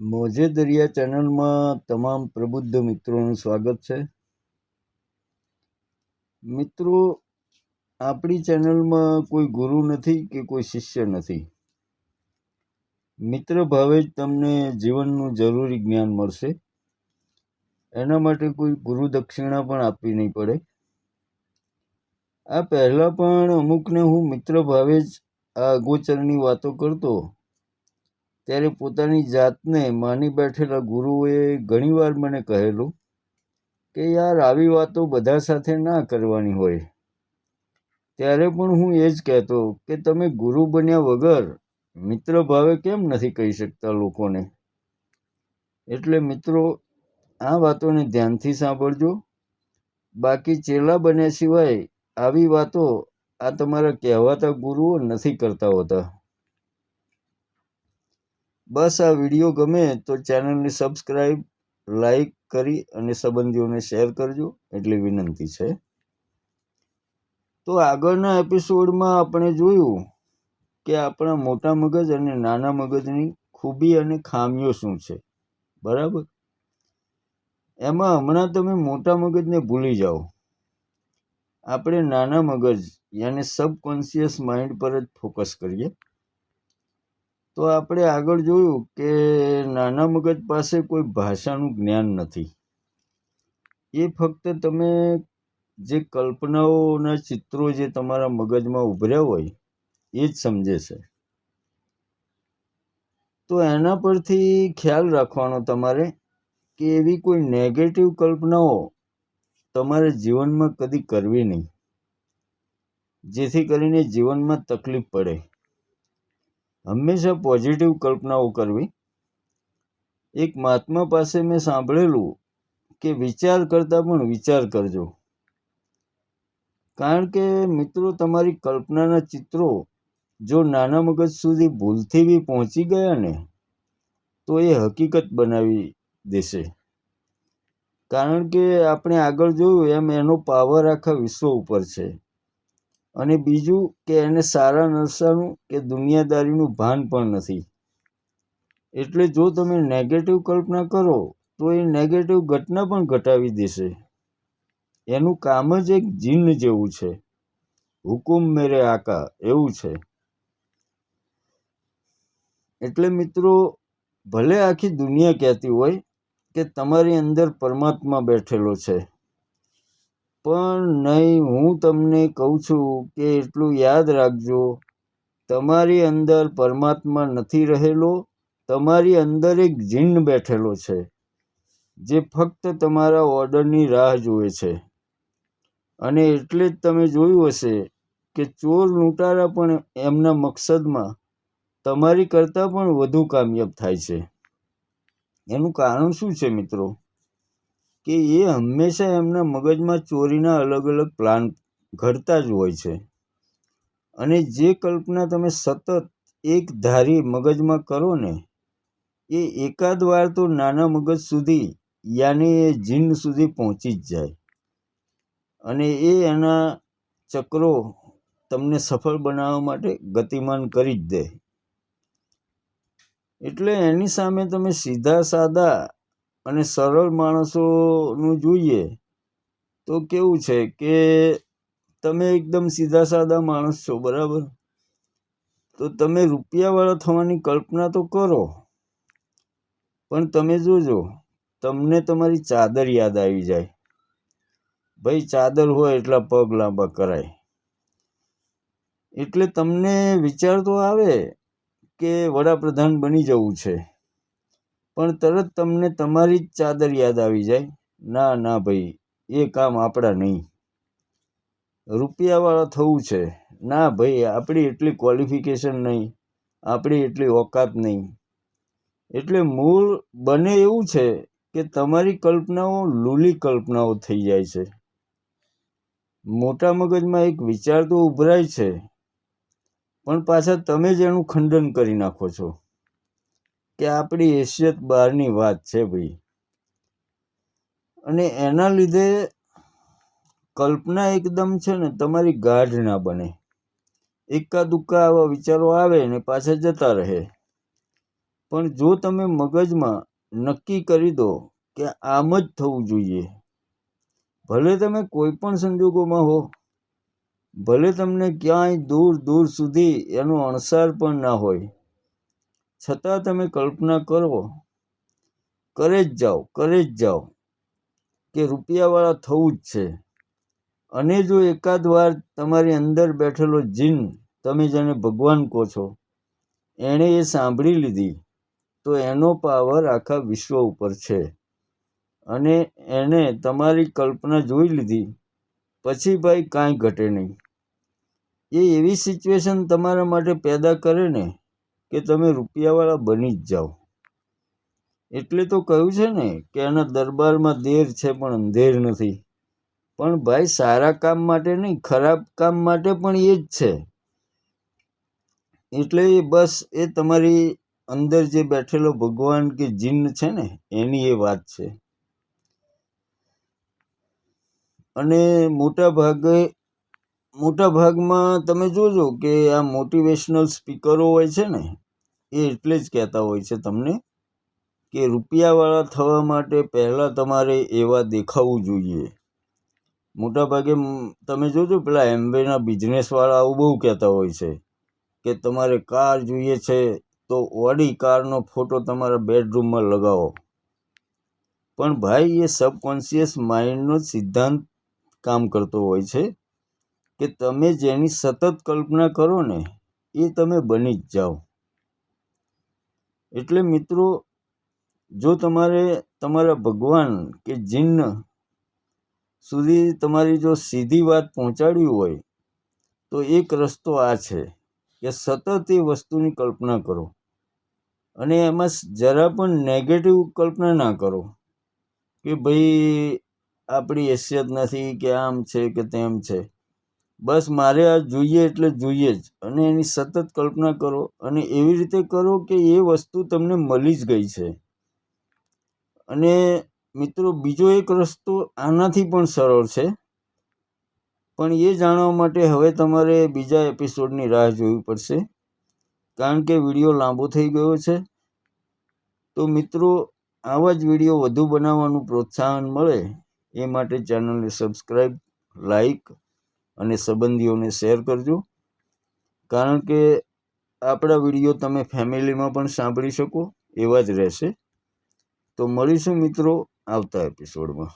મોજે દરિયા ચેનલમાં તમામ પ્રબુદ્ધ મિત્રોનું સ્વાગત છે. મિત્રો, આપણી ચેનલમાં કોઈ ગુરુ નથી કે કોઈ શિષ્ય નથી? મિત્ર ભાવે જ તમને જીવનનું જરૂરી જ્ઞાન મળશે. એના માટે કોઈ ગુરુ દક્ષિણા પણ આપવી નહીં પડે. આ પહેલાં પણ અમુકને હું મિત્ર ભાવે જ આ અગોચરની વાતો કરતો ત્યારે પોતાની જાતને માની બેઠેલા ગુરુઓએ ઘણીવાર મને કહેલું કે, યાર, આવી વાતો બધા સાથે ના કરવાની હોય. ત્યારે પણ હું એ જ કહેતો કે, તમે ગુરુ બન્યા વગર મિત્ર ભાવે કેમ નથી કહી શકતા લોકોને? એટલે મિત્રો, આ વાતોને ધ્યાનથી સાંભળજો. બાકી ચેલા બન્યા સિવાય આવી વાતો આ તમારા કહેવાતા ગુરુઓ નથી કરતા હોતા. બસ આ વીડિયો ગમે તો ચેનલને સબસ્ક્રાઈબ લાઈક કરી અને સંબંધીઓને શેર કરજો એટલી વિનંતી છે. તો આગળના એપિસોડમાં આપણે જોયું કે આપણા મોટા મગજ અને નાના મગજની ખૂબી અને ખામીઓ શું છે, બરાબર? એમાં હમણાં તમે મોટા મગજને ભૂલી જાઓ. આપણે નાના મગજ યાને સબકોન્શિયસ માઇન્ડ પર જ ફોકસ કરીએ. તો આપણે આગળ જોયું કે નાના મગજ પાસે કોઈ ભાષાનું જ્ઞાન નથી. એ ફક્ત તમે જે કલ્પનાઓના ચિત્રો જે તમારા મગજમાં ઉભર્યા હોય, એ જ સમજે છે. તો એના પરથી ખ્યાલ રાખવાનો તમારે કે એવી કોઈ નેગેટિવ કલ્પનાઓ તમારે જીવનમાં કદી કરવી નહીં. જેથી કરીને જીવનમાં તકલીફ પડે. હંમેશા પોઝિટિવ કલ્પનાઓ કરવી. એક મહાત્મા પાસે મેં સાંભળેલું કે વિચાર કરતાં પણ વિચાર કરજો. કારણ કે મિત્રો, તમારી કલ્પનાના ચિત્રો જો નાના મગજ સુધી ભૂલથી બી પહોંચી ગયા ને, તો એ હકીકત બનાવી દેશે. કારણ કે આપણે આગળ જોયું એમ એનો પાવર આખા વિશ્વ ઉપર છે. અને બીજું કે એને સારા નરસાનું કે દુનિયાદારીનું ભાન પણ નથી. એટલે જો તમે નેગેટિવ કલ્પના કરો, તો એ નેગેટિવ ઘટના પણ ઘટાવી દેશે. એનું કામ જ એક જીન જેવું છે. હુકુમ મેરે આકા, એવું છે. એટલે મિત્રો, ભલે આખી દુનિયા કહેતી હોય કે તમારી અંદર પરમાત્મા બેઠેલો છે પણ નહીં, હું તમને કહું છું કે એટલું યાદ રાખજો. તમારી અંદર પરમાત્મા નથી રહેલો, તમારી અંદર એક જીન બેઠેલો છે, જે ફક્ત તમારા ઓર્ડરની રાહ જુએ છે. અને એટલે જ તમે જોયું હશે કે ચોર લૂંટારા પણ એમના મકસદમાં તમારી કરતાં પણ વધુ કામયાબ થાય છે. એનું કારણ શું છે મિત્રો? કે એ હંમેશા એમના મગજમાં ચોરીના અલગ અલગ પ્લાન ઘડતા જ હોય છે. અને જે કલ્પના તમે સતત એક ધારી મગજમાં કરો ને, એ એકાદ વાર તો નાના મગજ સુધી યાની એ જીન સુધી પહોંચી જ જાય. અને એ એના ચક્રો તમને સફળ બનાવવા માટે ગતિમાન કરી જ દે. એટલે એની સામે તમે સીધા સાદા અને સરળ માણસોનું જોઈએ તો કેવું છે કે તમે એકદમ સીધા સાદા માણસ છો, બરાબર? તો તમે રૂપિયાવાળા થવાની કલ્પના તો કરો. પણ તમે જોજો, તમને તમારી ચાદર યાદ આવી જાય. ભાઈ ચાદર હોય એટલા પગ લાંબા કરાય. એટલે તમને વિચાર તો આવે કે વડાપ્રધાન બની જવું છે. પણ તરત તમને તમારી જ ચાદર યાદ આવી જાય. ના ના ભાઈ, એ કામ આપણા નહીં. રૂપિયાવાળા થવું છે. ના ભાઈ, આપણી એટલી ક્વોલિફિકેશન નહીં. આપણી એટલી ઓકાત નહીં. એટલે મૂળ બને એવું છે કે તમારી કલ્પનાઓ લૂલી કલ્પનાઓ થઈ જાય છે. મોટા મગજમાં એક વિચાર તો ઉભરાય છે. પણ પાછા તમે જ એનું ખંડન કરી નાખો છો. કે આપણી હેસિયત બહારની વાત છે ભાઈ. અને એના લીધે કલ્પના એકદમ છે ને તમારી ગાઢ ના બને. એકા દુક્કા આવા વિચારો આવે ને પાછા જતા રહે. પણ જો તમે મગજમાં નક્કી કરી દો કે આમ જ થવું જોઈએ. ભલે તમે કોઈ પણ સંજોગોમાં હો, ભલે તમને ક્યાંય દૂર દૂર સુધી એનો અણસાર પણ ના હોય. છતાં તમે કલ્પના કરો, કરે જ જાઓ, કરે જ જાઓ, કે રૂપિયાવાળા થવું જ છે. અને જો એકાદ વાર તમારી અંદર બેઠેલો જીન તમે જેને ભગવાન કહો છો, એણે એ સાંભળી લીધી, તો એનો પાવર આખા વિશ્વ ઉપર છે. અને એણે તમારી કલ્પના જોઈ લીધી, પછી ભાઈ કાંઈ ઘટે નહીં. એ એવી સિચ્યુએશન તમારા માટે પેદા કરે ને કે તમે રૂપિયાવાળા બની જ જાઓ. એટલે તો કહ્યું છે ને કે એના દરબારમાં દેર છે પણ અંધેર નથી. પણ ભાઈ સારા કામ માટે નહીં, ખરાબ કામ માટે પણ એ જ છે. એટલે બસ એ તમારી અંદર જે બેઠેલો ભગવાન કે જીન છે ને, એની એ વાત છે. અને મોટા ભાગે મોટા ભાગમાં તમે જોજો કે આ મોટિવેશનલ સ્પીકરો હોય છે ને, એ એટલે જ કહેતા હોય છે તમને કે રૂપિયાવાળા થવા માટે પહેલાં તમારે એવા દેખાવું જોઈએ. મોટાભાગે તમે જોજો પેલા એમવેના બિઝનેસવાળા આવું બહુ કહેતા હોય છે કે તમારે કાર જોઈએ છે તો ઓડી કારનો ફોટો તમારા બેડરૂમમાં લગાવો. પણ ભાઈ એ સબકોન્શિયસ માઇન્ડનો સિદ્ધાંત કામ કરતો હોય છે કે તમે જેની સતત કલ્પના કરો ને, એ તમે બની જ જાઓ. એટલે મિત્રો, જો તમારે તમારા ભગવાન કે જિન્ન સુધી તમારી જો સીધી વાત પહોંચાડવી હોય, તો એક રસ્તો આ છે કે સતત એ વસ્તુની કલ્પના કરો. અને એમાં જરા પણ નેગેટિવ કલ્પના ના કરો કે ભાઈ આપણી હેસિયત નથી કે આમ છે કે તેમ છે. બસ મારે આ જોઈએ એટલે જોઈએ જ. અને એની સતત કલ્પના કરો અને એવી રીતે કરો કે એ વસ્તુ તમને મળી જ ગઈ છે. અને મિત્રો, બીજો એક રસ્તો આનાથી પણ સરળ છે. પણ એ જાણવા માટે હવે તમારે બીજા એપિસોડની રાહ જોવી પડશે. કારણ કે વીડિયો લાંબો થઈ ગયો છે. તો મિત્રો, આવા જ વીડિયો વધુ બનાવવાનું પ્રોત્સાહન મળે એ માટે ચેનલને સબસ્ક્રાઈબ લાઈક અને સંબંધીઓને શેર કરજો. કારણ કે આપણા વીડિયો તમે ફેમિલીમાં પણ સાંભળી શકો, એવા જ રહેશે. તો મળીશું મિત્રો આવતા એપિસોડમાં